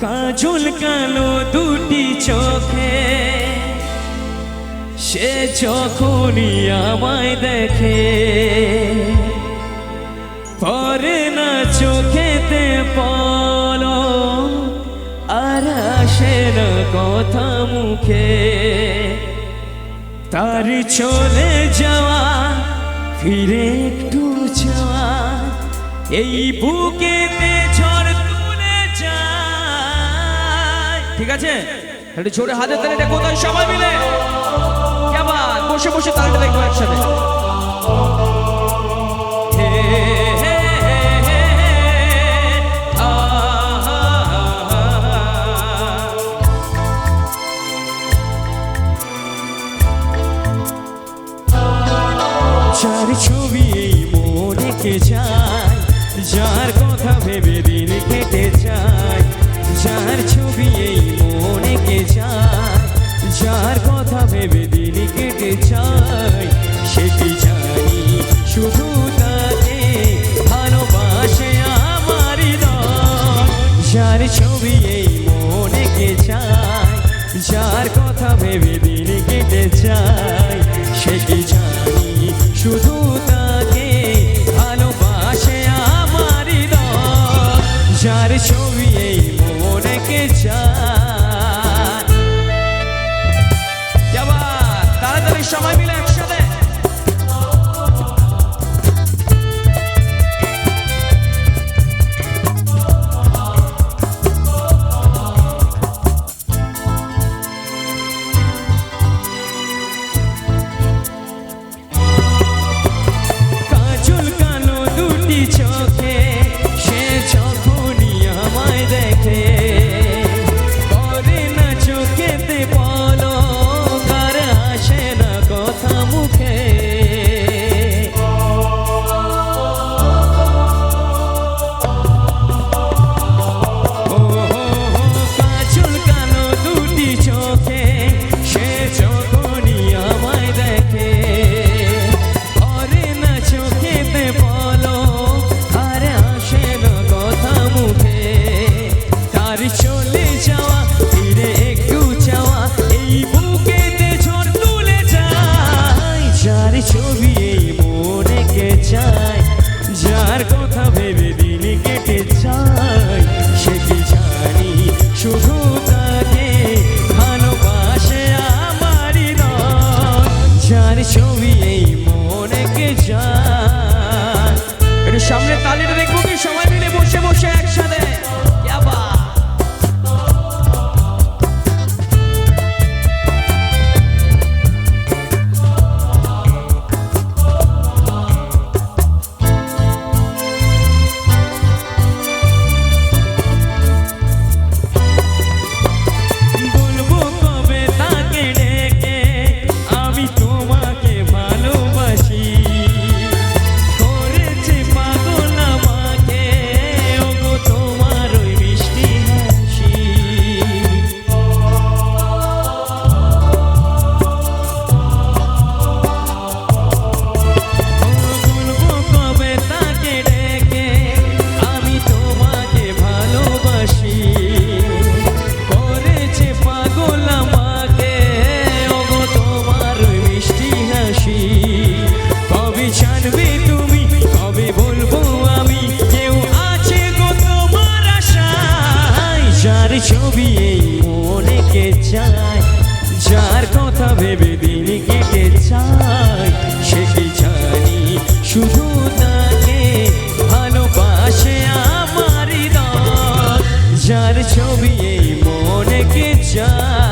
কাজল কালো দুটি চোখে সে যখনই আমায় দেখে পরে না চোখেতে পল আর আসে না কথা মুখে তার চলে যাওয়া ফিরে একটু যাওয়া এই বুকেতে ঠিক আছে? একটু জোরে হাতে তালে এটা কোথায় সবাই মিলে? কেমন বসে বসে তালটা দেখব একসাথে। যার ছবি এই মনে যায় যার কথা ভেবে দিন কেটে যায়। যার ছবি এই মনে কে যার কথা ভেবে দিন কেটে যায়। সে কি জানি শুধু তাকে ভালোবাসে আমার। যার ছবি এই মনে কে যায় সামনে তালিটা দেখব কি সবাই মিলে বসে বসে যায় কি যার ছবি এই মনে কে যায়